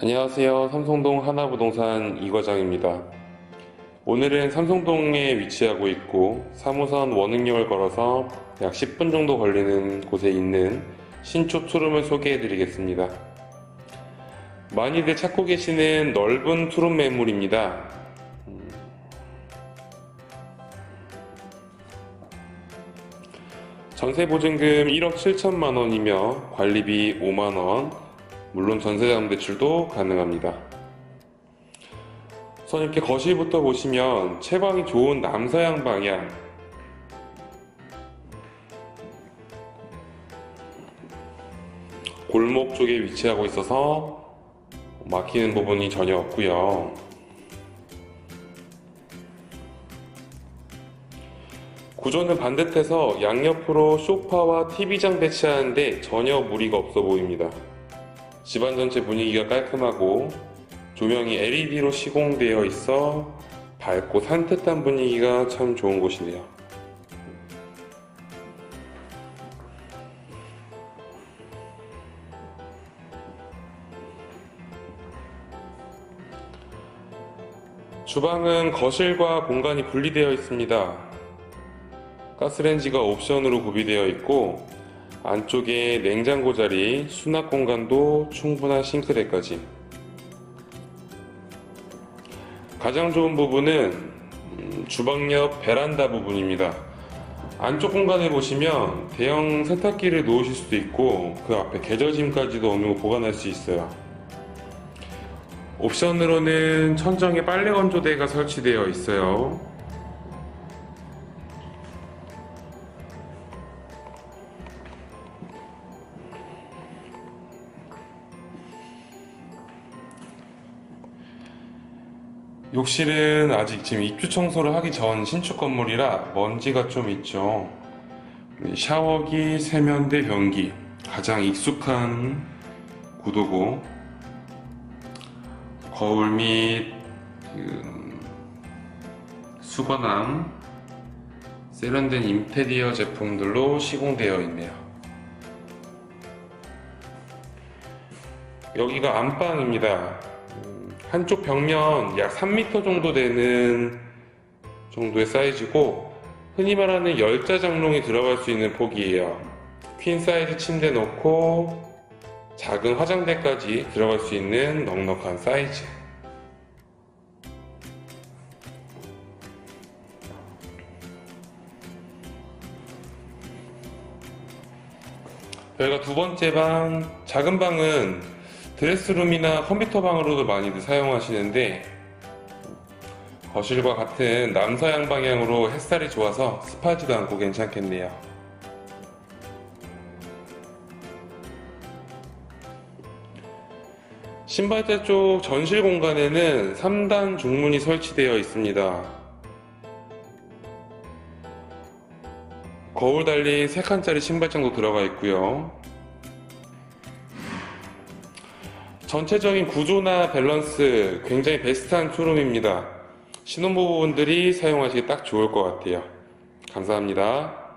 안녕하세요. 삼성동 하나부동산 이과장입니다. 오늘은 삼성동에 위치하고 있고 3호선 원흥역을 걸어서 약 10분 정도 걸리는 곳에 있는 신축 투룸을 소개해 드리겠습니다. 많이들 찾고 계시는 넓은 투룸 매물입니다. 음. 전세 보증금 1억 7천만 원이며 관리비 5만 원, 물론 전세자금 대출도 가능합니다. 이렇게 거실부터 보시면 채광이 좋은 남서양 방향 골목 쪽에 위치하고 있어서 막히는 부분이 전혀 없고요. 구조는 반듯해서 양옆으로 소파와 TV장 배치하는데 전혀 무리가 없어 보입니다. 집안 전체 분위기가 깔끔하고 조명이 LED로 시공되어 있어 밝고 산뜻한 분위기가 참 좋은 곳이네요. 주방은 거실과 공간이 분리되어 있습니다. 가스레인지가 옵션으로 구비되어 있고 안쪽에 냉장고 자리, 수납 공간도 충분한 싱크대까지. 가장 좋은 부분은 음, 주방 옆 베란다 부분입니다. 안쪽 공간에 보시면 대형 세탁기를 놓으실 수도 있고 그 앞에 계절짐까지도 어느 정도 보관할 수 있어요. 옵션으로는 천정에 빨래 건조대가 설치되어 있어요. 욕실은 아직 지금 입주 청소를 하기 전 신축 건물이라 먼지가 좀 있죠. 네, 샤워기, 세면대, 변기 가장 익숙한 구도고 거울 및 그, 수건함 세련된 인테리어 제품들로 시공되어 있네요. 여기가 안방입니다. 한쪽 벽면 약 3m 정도 되는 정도의 사이즈고 흔히 말하는 열자 장롱이 들어갈 수 있는 폭이에요. 퀸 사이즈 침대 놓고 작은 화장대까지 들어갈 수 있는 넉넉한 사이즈. 여기가 두 번째 방, 작은 방은 드레스룸이나 컴퓨터 방으로도 많이들 사용하시는데 거실과 같은 남서양 방향으로 햇살이 좋아서 습하지도 않고 괜찮겠네요. 신발대 쪽 전실 공간에는 3단 중문이 설치되어 있습니다. 거울 달린 3칸짜리 신발장도 들어가 있고요. 전체적인 구조나 밸런스 굉장히 베스트한 투룸입니다. 신혼부부분들이 사용하시기 딱 좋을 것 같아요. 감사합니다.